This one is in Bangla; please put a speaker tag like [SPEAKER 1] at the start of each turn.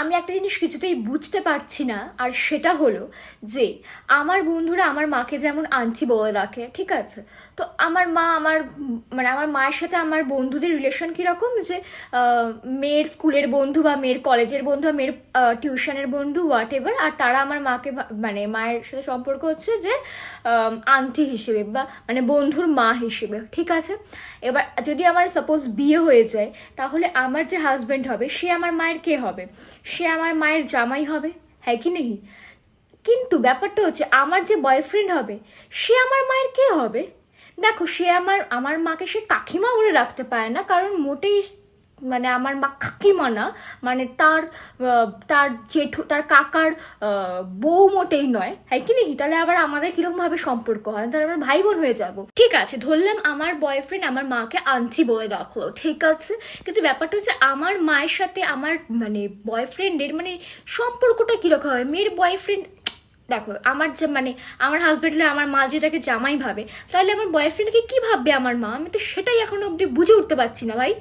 [SPEAKER 1] আমি একটা জিনিস কিছুতেই বুঝতে পারছি না, আর সেটা হলো যে আমার বন্ধুরা আমার মাকে যেমন আনছি বলে রাখে, ঠিক আছে? তো আমার মা আমার মানে আমার মায়ের সাথে আমার বন্ধুদের রিলেশন কীরকম যে মেয়ের স্কুলের বন্ধু বা মেয়ের কলেজের বন্ধু বা মেয়ের টিউশনের বন্ধু হোয়াট এভার আর তারা আমার মাকে মানে মায়ের সাথে সম্পর্ক হচ্ছে যে আন্টি হিসেবে বা মানে বন্ধুর মা হিসেবে, ঠিক আছে? এবার যদি আমার সাপোজ বিয়ে হয়ে যায়, তাহলে আমার যে হাজব্যান্ড হবে, সে আমার মায়ের কে হবে? সে আমার মায়ের জামাই হবে হ্যাঁ কি নেই? কিন্তু ব্যাপারটা হচ্ছে আমার যে বয়ফ্রেন্ড হবে, সে আমার মায়ের কে হবে? দেখো, সে আমার আমার মাকে সে কাকিমা বলে রাখতে পারে না, কারণ মোটেই মানে আমার মা কাকিমা না মানে তার তার জেঠু, তার কাকার বউ মোটেই নয়। হ্যাঁ কি নাকি? তাহলে আবার আমাদের কীরকম ভাবে সম্পর্ক হয়? তাহলে আমরা ভাই বোন হয়ে যাব। ঠিক আছে, ধরলাম আমার বয়ফ্রেন্ড আমার মাকে আনছি বলে রাখল। ঠিক আছে? কিন্তু ব্যাপারটা হচ্ছে আমার মায়ের সাথে আমার মানে বয়ফ্রেন্ডের মানে সম্পর্কটা কীরকম হয়? মেয়ের বয়ফ্রেন্ড দেখো, আমার যে মানে আমার হাজবেন্ড আমার মা যদি তাকে জামাই ভাবে, তাহলে আমার বয়ফ্রেন্ডকে কি ভাববে আমার মা? আমি তো সেটাই এখনও অব্দি বুঝে উঠতে পারছি না ভাই।